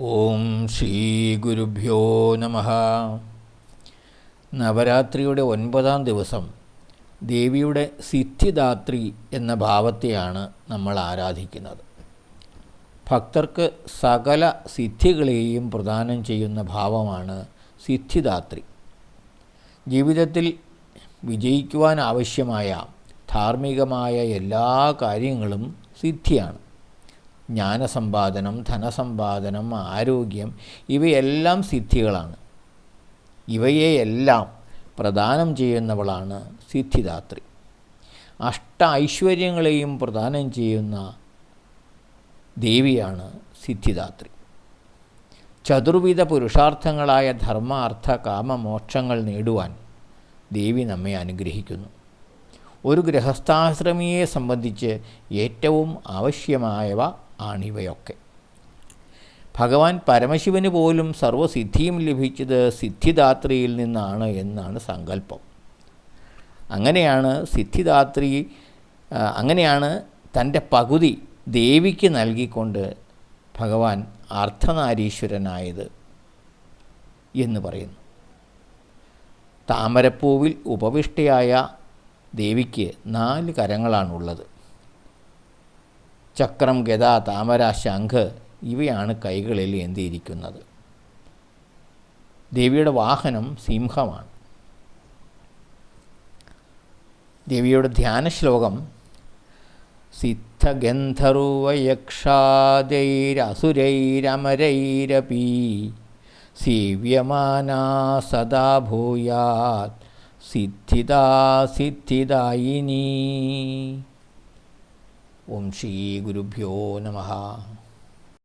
ഓം ശ്രീ ഗുരുഭ്യോ നമ. നവരാത്രിയുടെ ഒൻപതാം ദിവസം ദേവിയുടെ സിദ്ധിദാത്രി എന്ന ഭാവത്തെയാണ് നമ്മൾ ആരാധിക്കുന്നത്. ഭക്തർക്ക് സകല സിദ്ധികളെയും പ്രദാനം ചെയ്യുന്ന ഭാവമാണ് സിദ്ധിദാത്രി. ജീവിതത്തിൽ വിജയിക്കുവാൻ ആവശ്യമായ ധാർമ്മികമായ എല്ലാ കാര്യങ്ങളും സിദ്ധിയാണ്. ജ്ഞാനസമ്പാദനം ധനസമ്പാദനം ആരോഗ്യം ഇവയെല്ലാം സിദ്ധികളാണ്. ഇവയെയെല്ലാം പ്രദാനം ചെയ്യുന്നവളാണ് സിദ്ധിദാത്രി. അഷ്ട ഐശ്വര്യങ്ങളെയും പ്രദാനം ചെയ്യുന്ന ദേവിയാണ് സിദ്ധിദാത്രി. ചതുർവിധ പുരുഷാർത്ഥങ്ങളായ ധർമ്മ അർത്ഥ കാമ മോക്ഷങ്ങൾ നേടുവാൻ ദേവി നമ്മെ അനുഗ്രഹിക്കുന്നു. ഒരു ഗൃഹസ്ഥാശ്രമിയെ സംബന്ധിച്ച് ഏറ്റവും ആവശ്യമായവ ആണിവയൊക്കെ ഭഗവാൻ പരമശിവന് പോലും സർവസിദ്ധിയും ലഭിച്ചത് സിദ്ധിദാത്രിയിൽ നിന്നാണ് എന്നാണ് സങ്കല്പം. അങ്ങനെയാണ് സിദ്ധിദാത്രി അങ്ങനെയാണ് തന്റെ പകുതി ദേവിക്ക് നൽകിക്കൊണ്ട് ഭഗവാൻ അർദ്ധനാരീശ്വരനായത് എന്ന് പറയുന്നു. താമരപ്പൂവിൽ ഉപവിഷ്ടയായ ദേവിക്ക് നാല് കരങ്ങളാണുള്ളത്. ചക്രം ഗത താമര ശംഖ് ഇവയാണ് കൈകളിൽ എന്തിയിരിക്കുന്നത്. ദേവിയുടെ വാഹനം സിംഹമാണ്. ദേവിയുടെ ധ്യാന ശ്ലോകം സിദ്ധഗന്ധർവയക്ഷാദൈരസുരൈരമരൈരപി സേവ്യമാനാ സദാ ഭൂയാത് സിദ്ധിദാ സിദ്ധിദായിനി. ഓം ശ്രീ ഗുരുഭ്യോ നമഃ